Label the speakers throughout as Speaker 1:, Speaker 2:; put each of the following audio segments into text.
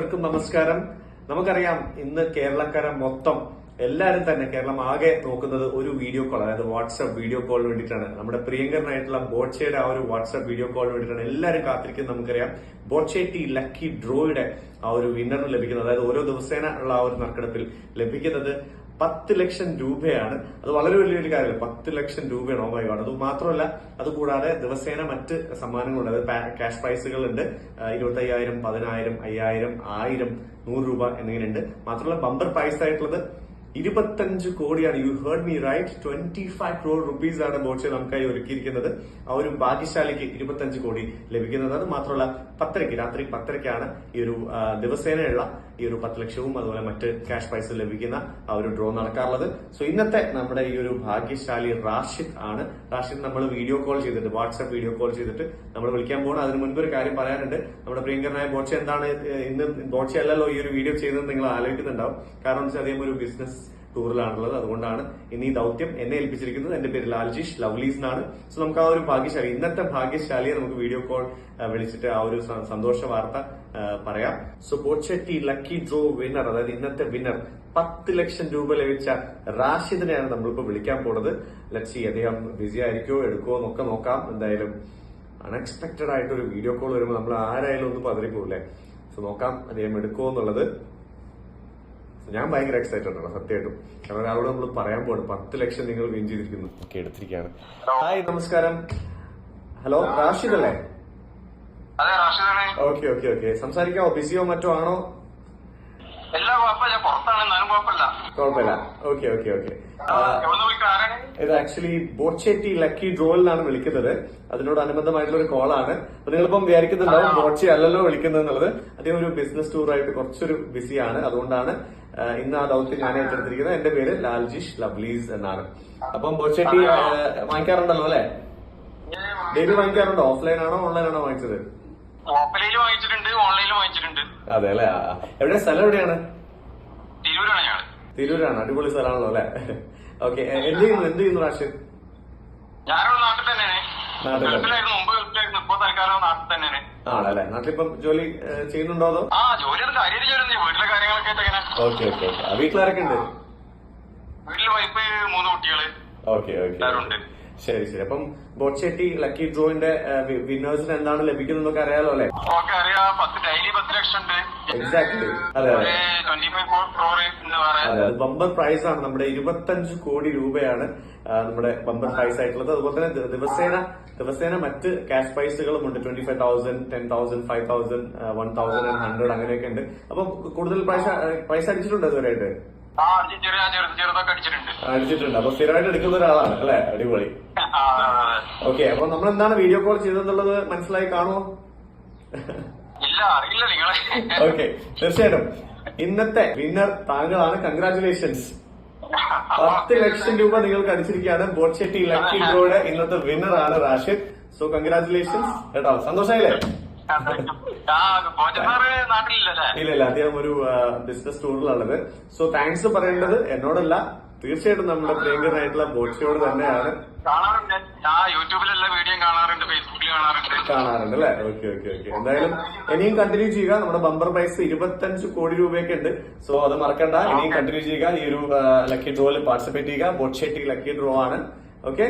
Speaker 1: എല്ലാവർക്കും നമസ്കാരം. നമുക്കറിയാം ഇന്ന് കേരളക്കാരെ മൊത്തം എല്ലാരും തന്നെ കേരളം ആകെ നോക്കുന്നത് ഒരു വീഡിയോ കോൾ അതായത് വാട്സ്ആപ്പ് വീഡിയോ കോളിന് വേണ്ടിയിട്ടാണ്. നമ്മുടെ പ്രിയങ്കരനായിട്ടുള്ള ബോച്ചയുടെ ആ ഒരു വാട്സ്ആപ്പ് വീഡിയോ കോളിന് വേണ്ടിയിട്ടാണ് എല്ലാവരും കാത്തിരിക്കുന്നത് നമുക്കറിയാം. ബോച്ചെ ടി ലക്കി ഡ്രോയുടെ ആ ഒരു വിന്നറിന് ലഭിക്കുന്നത് അതായത് ഓരോ ദിവസേന ഉള്ള ആ ഒരു നറുക്കെടുപ്പിൽ ലഭിക്കുന്നത്. പത്ത് ലക്ഷം രൂപയാണ്. അത് വളരെ വലിയൊരു കാര്യമല്ല. പത്ത് ലക്ഷം രൂപയാണ് ഓ മൈ അത് മാത്രമല്ല അതുകൂടാതെ ദിവസേന മറ്റ് സമ്മാനങ്ങളുണ്ട്. അതായത് ക്യാഷ് പ്രൈസുകളുണ്ട്. ഇരുപത്തി അയ്യായിരം പതിനായിരം അയ്യായിരം ആയിരം നൂറ് രൂപ എന്നിങ്ങനെയുണ്ട്. മാത്രമല്ല ബമ്പർ പ്രൈസ് ആയിട്ടുള്ളത് ഇരുപത്തഞ്ച് കോടിയാണ്. You heard me right twenty five crore rupees ആണ് ബോട്ടെ നമുക്കായി ഒരുക്കിയിരിക്കുന്നത്. ആ ഒരു ഭാഗ്യശാലിക്ക് ഇരുപത്തഞ്ച് കോടി ലഭിക്കുന്നത്. അത് മാത്രമല്ല പത്തരയ്ക്ക് രാത്രി പത്തരയ്ക്കാണ് ഈ ഒരു ദിവസേനയുള്ള ഈ ഒരു പത്ത് ലക്ഷവും അതുപോലെ മറ്റ് ക്യാഷ് പ്രൈസ് ലഭിക്കുന്ന ആ ഒരു ഡ്രോ നടക്കാറുള്ളത്. സോ ഇന്നത്തെ നമ്മുടെ ഈ ഒരു ഭാഗ്യശാലി റാഷിദ് ആണ്. റാഷിദ് നമ്മൾ വീഡിയോ കോൾ ചെയ്തിട്ട് വാട്സ്ആപ്പ് വീഡിയോ കോൾ ചെയ്തിട്ട് നമ്മൾ വിളിക്കാൻ പോകണം അതിന് മുൻപ് ഒരു കാര്യം പറയാനുണ്ട്. നമ്മുടെ പ്രിയങ്കരനായ ബോച്ചെ എന്താണ് ഇന്ന് ബോച്ചെ അല്ലല്ലോ ഈ ഒരു വീഡിയോ ചെയ്തത് നിങ്ങൾ ആലോചിക്കുന്നുണ്ടാവും. കാരണം വെച്ചാൽ അദ്ദേഹം ഒരു ബിസിനസ് ടൂറിലാണുള്ളത് അതുകൊണ്ടാണ് ഇനി ദൗത്യം എന്നെ ഏൽപ്പിച്ചിരിക്കുന്നത്. എന്റെ പേര് ലാൽജീഷ് ലവ്ലീസ് എന്നാണ് സോ നമുക്ക് ആ ഒരു ഭാഗ്യശാലി ഇന്നത്തെ ഭാഗ്യശാലിയെ നമുക്ക് വീഡിയോ കോൾ വിളിച്ചിട്ട് ആ ഒരു സന്തോഷ വാർത്ത പറയാം. So Boche tea lucky draw winner അതായത് ഇന്നത്തെ വിന്നർ പത്ത് ലക്ഷം രൂപ ലഭിച്ച റാഷിദിനെയാണ് നമ്മളിപ്പോ വിളിക്കാൻ പോണത്. ലക്ഷി അദ്ദേഹം ബിസി ആയിരിക്കോ എടുക്കുമോ എന്നൊക്കെ നോക്കാം. എന്തായാലും അൺഎക്സ്പെക്ടഡ് ആയിട്ട് ഒരു വീഡിയോ കോൾ വരുമ്പോൾ നമ്മൾ ആരായാലും ഒന്ന് പതറിപ്പോവില്ലേ? സോ നോക്കാം അദ്ദേഹം എടുക്കുമോ എന്നുള്ളത്. ഞാൻ ഭയങ്കര എക്സൈറ്റഡ് ആണ് സത്യമായിട്ടും. കാരണം ഒരാളോട് നമ്മൾ പറയാൻ പോകണം പത്ത് ലക്ഷം നിങ്ങൾ വിൻ ചെയ്തിരിക്കുന്നു. ഒക്കെ എടുത്തിരിക്കുകയാണ്. ഹായ് നമസ്കാരം. ഹലോ റാഷിദ് അല്ലേ? Okay okay okay. സംസാരിക്കാമോ ബിസിയോ മറ്റോ ആണോ?
Speaker 2: എല്ലാ കുഴപ്പമില്ല. പുറത്താണ് എന്നാലും കുഴപ്പമില്ല.
Speaker 1: കുഴപ്പമില്ല. ഓക്കെ ഓക്കെ ഓക്കെ
Speaker 2: എവിടെ വിളിക്കുക
Speaker 1: ഇത് ആക്ച്വലി ബോച്ചേറ്റി ലക്കി ഡ്രോയിലാണ് വിളിക്കുന്നത്. അതിനോട് അനുബന്ധമായിട്ടുള്ള ഒരു കോളാണ് അപ്പൊ നിങ്ങളിപ്പം വിചാരിക്കുന്നുണ്ടാവും ബോട്ട്ഷി അല്ലല്ലോ വിളിക്കുന്നത് എന്നുള്ളത്. അദ്ദേഹം ഒരു ബിസിനസ് ടൂറായിട്ട് കുറച്ചൊരു ബിസിയാണ് അതുകൊണ്ടാണ് ഇന്ന് ആ ദൗത്യം ഞാൻ ഏറ്റെടുത്തിരിക്കുന്നത്. എന്റെ പേര് ലാൽജിഷ് ലവ്ലീസ് എന്നാണ്. അപ്പം ബോട്ട്ഷേറ്റി വാങ്ങിക്കാറുണ്ടല്ലോ അല്ലെ? ഡെയിലി വാങ്ങിക്കാറുണ്ടോ. ഓഫ്ലൈൻ ആണോ ഓൺലൈൻ ആണോ വാങ്ങിച്ചത്?
Speaker 2: ഓഫ്ലൈനിൽ വാങ്ങിച്ചിട്ടുണ്ട് ഓൺലൈനിൽ വാങ്ങിച്ചിട്ടുണ്ട്.
Speaker 1: അതെ അല്ലെ? എവിടെ? സ്ഥലം എവിടെയാണ്?
Speaker 2: തിരൂരാണ് ഞങ്ങൾ.
Speaker 1: തിരൂരാണ്. അടിപൊളി സ്ഥലമാണല്ലോ അല്ലെ? ഓക്കെ എന്ത് ചെയ്യുന്നു? എന്ത് ചെയ്യുന്നു റാഷിദ്
Speaker 2: ഞാനിവിടെ നാട്ടിൽ തന്നെയാണ്. ഗൾഫിലായിരുന്നു മുമ്പ് ഗൾഫിലായിരുന്നു. ഇപ്പൊ തൽക്കാലം നാട്ടിൽ തന്നെയാണ്.
Speaker 1: ആണല്ലേ? നാട്ടിലിപ്പം ജോലി ചെയ്യുന്നുണ്ടോ അതോ?
Speaker 2: ആ ജോലിയൊന്നും കാര്യമായിട്ട് ജോലി വീട്ടിലെ കാര്യങ്ങളൊക്കെ ആയിട്ട് എങ്ങനെ
Speaker 1: ഓക്കെ ഓക്കെ വീട്ടിലാരൊക്കെ ഉണ്ട്?
Speaker 2: വീട്ടിൽ വൈഫ് മൂന്ന് കുട്ടികൾ.
Speaker 1: Okay okay. ശരി ശരി. അപ്പം ബോട്ട്ഷെട്ടി ലക്കി ഡ്രോയിന്റെ വിന്നേഴ്സിന് എന്താണ് ലഭിക്കുന്നതൊക്കെ അറിയാലോ അല്ലെ?
Speaker 2: എക്സാക്ട്
Speaker 1: എക്സാക്ട്ലി അതെ അതെ. ബമ്പർ പ്രൈസ് ആണ്. നമ്മുടെ ഇരുപത്തഞ്ച് കോടി രൂപയാണ് നമ്മുടെ ബമ്പർ പ്രൈസ് ആയിട്ടുള്ളത്. അതുപോലെ തന്നെ ദിവസേന ദിവസേന മറ്റ് ക്യാഷ് പ്രൈസുകളും ഉണ്ട്. Twenty five thousand ten thousand five thousand one thousand hundred അങ്ങനെയൊക്കെ ഉണ്ട്. അപ്പൊ കൂടുതൽ പ്രൈസ് പ്രൈസ് അടിച്ചിട്ടുണ്ട് ഇതുവരെയായിട്ട്?
Speaker 2: അടിച്ചിട്ടുണ്ട്.
Speaker 1: അപ്പൊ സ്ഥിരമായിട്ട് എടുക്കുന്ന ഒരാളാണ് അല്ലെ? അടിപൊളി. ഓക്കെ അപ്പൊ നമ്മൾ എന്താണ് വീഡിയോ കോൾ ചെയ്തെന്നുള്ളത് മനസ്സിലായി കാണുമോ?
Speaker 2: ഇല്ല അറിയില്ല നിങ്ങളെ.
Speaker 1: ഓക്കെ തീർച്ചയായിട്ടും. ഇന്നത്തെ വിന്നർ താങ്കളാണ്. കൺഗ്രാചുലേഷൻസ് പത്ത് ലക്ഷം രൂപ നിങ്ങൾക്ക് അടിച്ചിരിക്കുകയാണ്. ബോട്ട്ഷെട്ടി ലക്കി ഡ്രോയുടെ ഇന്നത്തെ വിന്നർ ആണ് റാഷിദ്. സോ കൺഗ്രാചുലേഷൻസ് കേട്ടോ സന്തോഷമായില്ലേ
Speaker 2: ആ കോച്ചന്മാര് നാട്ടിലില്ലല്ലേ
Speaker 1: ഇല്ല ഇല്ല അദ്ദേഹം ഒരു ബിസിനസ് ടൂറിലുള്ളത് സോ താങ്ക്സ് പറയേണ്ടത് എന്നോടല്ല. തീർച്ചയായിട്ടും നമ്മുടെ പ്രിയങ്കരനായിട്ടുള്ള ബോക്സിയോട് തന്നെയാണ്.
Speaker 2: കാണാറുണ്ട് യൂട്യൂബിലെല്ലാ വീഡിയോ കാണാറുണ്ട് കാണാറുണ്ട്
Speaker 1: കാണാറുണ്ട് അല്ലെ? ഓക്കെ ഓക്കെ ഓക്കെ എന്തായാലും ഇനിയും കണ്ടിന്യൂ ചെയ്യുക. നമ്മുടെ ബമ്പർ പ്രൈസ് ഇരുപത്തഞ്ച് കോടി രൂപയൊക്കെ ഉണ്ട്. സോ അത് മറക്കണ്ട. ഇനിയും കണ്ടിന്യൂ ചെയ്യുക. ഈ ഒരു ലക്കി ഡ്രോയിൽ പാർട്ടിസിപ്പേറ്റ് ചെയ്യുക. ബോട്ട് ഷെട്ടി ലക്കി ഡ്രോ ആണ്. ഓക്കെ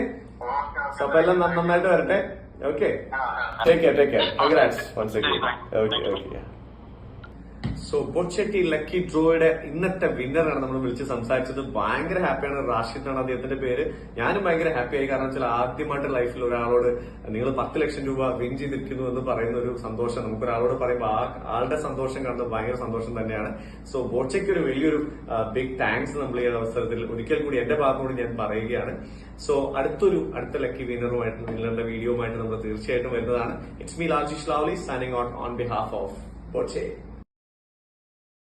Speaker 1: അപ്പൊ എല്ലാം നന്ന- നന്നായിട്ട് വരട്ടെ. Okay. Uh-huh. Take care, take care. Congrats once again. Okay, okay. So Boche tea lucky ഡ്രോയുടെ ഇന്നത്തെ വിന്നറാണ് നമ്മൾ വിളിച്ച് സംസാരിച്ചത്. ഭയങ്കര ഹാപ്പിയാണ് റാഷിദ് ആണ് അദ്ദേഹത്തിന്റെ പേര്. ഞാനും ഭയങ്കര ഹാപ്പി ആയി. കാരണം വെച്ചാൽ ആദ്യമായിട്ട് ലൈഫിൽ ഒരാളോട് നിങ്ങൾ പത്ത് ലക്ഷം രൂപ വിൻ ചെയ്തിരിക്കുന്നു എന്ന് പറയുന്ന ഒരു സന്തോഷം. നമുക്ക് ഒരാളോട് പറയുമ്പോൾ ആ ആളുടെ സന്തോഷം കാണുന്നത് ഭയങ്കര സന്തോഷം തന്നെയാണ്. സോ ബോച്ചയ്ക്ക് ഒരു വലിയൊരു ബിഗ് താങ്ക്സ് നമ്മൾ ഈ അവസരത്തിൽ ഒരിക്കൽ കൂടി എന്റെ ഭാഗത്തോട് ഞാൻ പറയുകയാണ്. സോ അടുത്തൊരു അടുത്ത ലക്കി വിന്നറുമായിട്ട് നിങ്ങളുടെ വീഡിയോ ആയിട്ട് നമ്മൾ തീർച്ചയായിട്ടും വരുന്നതാണ്. It's me Lajish lovely signing out on behalf of Boche